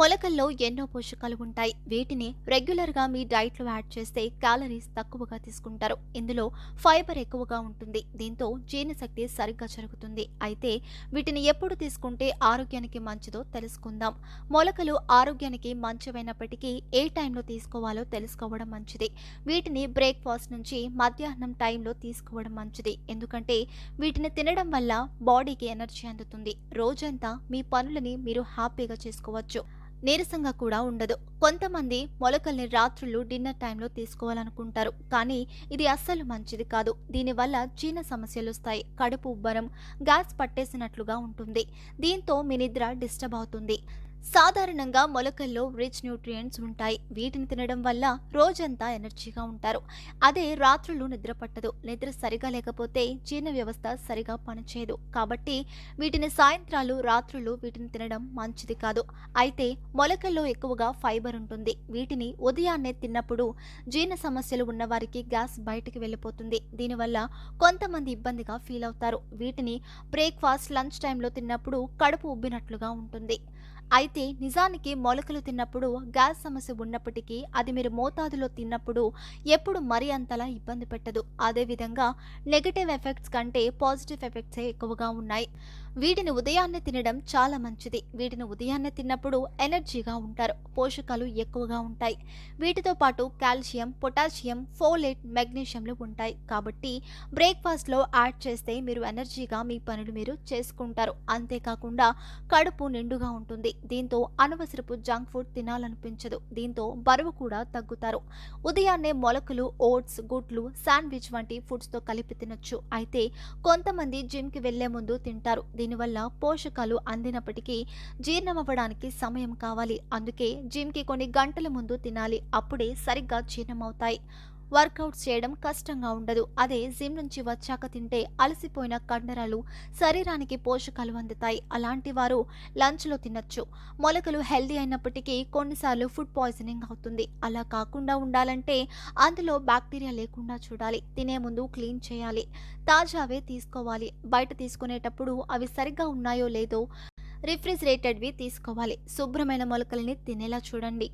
మొలకల్లో ఎన్నో పోషకాలు ఉంటాయి. వీటిని రెగ్యులర్గా మీ డైట్లో యాడ్ చేస్తే క్యాలరీస్ తక్కువగా తీసుకుంటారు. ఇందులో ఫైబర్ ఎక్కువగా ఉంటుంది. దీంతో జీర్ణశక్తి సరిగ్గా జరుగుతుంది. అయితే వీటిని ఎప్పుడు తీసుకుంటే ఆరోగ్యానికి మంచిదో తెలుసుకుందాం. మొలకలు ఆరోగ్యానికి మంచివైనప్పటికీ ఏ టైంలో తీసుకోవాలో తెలుసుకోవడం మంచిది. వీటిని బ్రేక్ఫాస్ట్ నుంచి మధ్యాహ్నం టైంలో తీసుకోవడం మంచిది. ఎందుకంటే వీటిని తినడం వల్ల బాడీకి ఎనర్జీ అందుతుంది. రోజంతా మీ పనులని మీరు హ్యాపీగా చేసుకోవచ్చు. నీరసంగా కూడా ఉండదు. కొంతమంది మొలకల్ని రాత్రులు డిన్నర్ టైంలో తీసుకోవాలనుకుంటారు. కానీ ఇది అస్సలు మంచిది కాదు. దీనివల్ల జీర్ణ సమస్యలు వస్తాయి. కడుపు ఉబ్బరం గ్యాస్ పట్టేసినట్లుగా ఉంటుంది. దీంతో మీ నిద్ర డిస్టర్బ్ అవుతుంది. సాధారణంగా మొలకల్లో రిచ్ న్యూట్రియంట్స్ ఉంటాయి. వీటిని తినడం వల్ల రోజంతా ఎనర్జీగా ఉంటారు. అదే రాత్రులు నిద్ర పట్టదు నిద్ర సరిగా లేకపోతే జీర్ణ వ్యవస్థ సరిగా పనిచేయదు. కాబట్టి వీటిని సాయంత్రాలు రాత్రులు వీటిని తినడం మంచిది కాదు. అయితే మొలకల్లో ఎక్కువగా ఫైబర్ ఉంటుంది. వీటిని ఉదయాన్నే తిన్నప్పుడు జీర్ణ సమస్యలు ఉన్నవారికి గ్యాస్ బయటికి వెళ్ళిపోతుంది. దీనివల్ల కొంతమంది ఇబ్బందిగా ఫీల్ అవుతారు. వీటిని బ్రేక్ఫాస్ట్ లంచ్ టైంలో తిన్నప్పుడు కడుపు ఉబ్బినట్లుగా ఉంటుంది. అయితే నిజానికి మొలకలు తిన్నప్పుడు గ్యాస్ సమస్య ఉన్నప్పటికీ అది మీరు మోతాదులో తిన్నప్పుడు ఎప్పుడు మరీ అంతలా ఇబ్బంది పెట్టదు. అదేవిధంగా నెగటివ్ ఎఫెక్ట్స్ కంటే పాజిటివ్ ఎఫెక్ట్సే ఎక్కువగా ఉన్నాయి. వీటిని ఉదయాన్నే తినడం చాలా మంచిది. వీటిని ఉదయాన్నే తిన్నప్పుడు ఎనర్జీగా ఉంటారు. పోషకాలు ఎక్కువగా ఉంటాయి. వీటితో పాటు కాల్షియం పొటాషియం ఫోలేట్ మెగ్నీషియంలు ఉంటాయి. కాబట్టి బ్రేక్ఫాస్ట్లో యాడ్ చేస్తే మీరు ఎనర్జీగా మీ పనులు మీరు చేసుకుంటారు. అంతేకాకుండా కడుపు నిండుగా ఉంటుంది. దీంతో అనవసరపు జంక్ ఫుడ్ తినాలనిపించదు. దీంతో బరువు కూడా తగ్గుతారు. ఉదయాన్నే మొలకలు ఓట్స్ గుడ్లు శాండ్విచ్ వంటి ఫుడ్స్తో కలిపి తినొచ్చు. అయితే కొంతమంది జిమ్కి వెళ్ళే ముందు తింటారు. దీనివల్ల పోషకాలు అందినప్పటికీ జీర్ణమవ్వడానికి సమయం కావాలి. అందుకే జిమ్కి కొన్ని గంటల ముందు తినాలి. అప్పుడే సరిగ్గా జీర్ణమవుతాయి. వర్కౌట్ చేయడం కష్టంగా ఉండదు. అదే జిమ్ నుంచి వచ్చాక తింటే అలసిపోయిన కండరాలు శరీరానికి పోషకాలు అందుతాయి. అలాంటి వారు లంచ్లో తినచ్చు. మొలకలు హెల్దీ అయినప్పటికీ కొన్నిసార్లు ఫుడ్ పాయిజనింగ్ అవుతుంది. అలా కాకుండా ఉండాలంటే అందులో బ్యాక్టీరియా లేకుండా చూడాలి. తినే ముందు క్లీన్ చేయాలి. తాజావే తీసుకోవాలి. బయట తీసుకునేటప్పుడు అవి సరిగ్గా ఉన్నాయో లేదో రిఫ్రిజిరేటెడ్వి తీసుకోవాలి. శుభ్రమైన మొలకల్ని తినేలా చూడండి.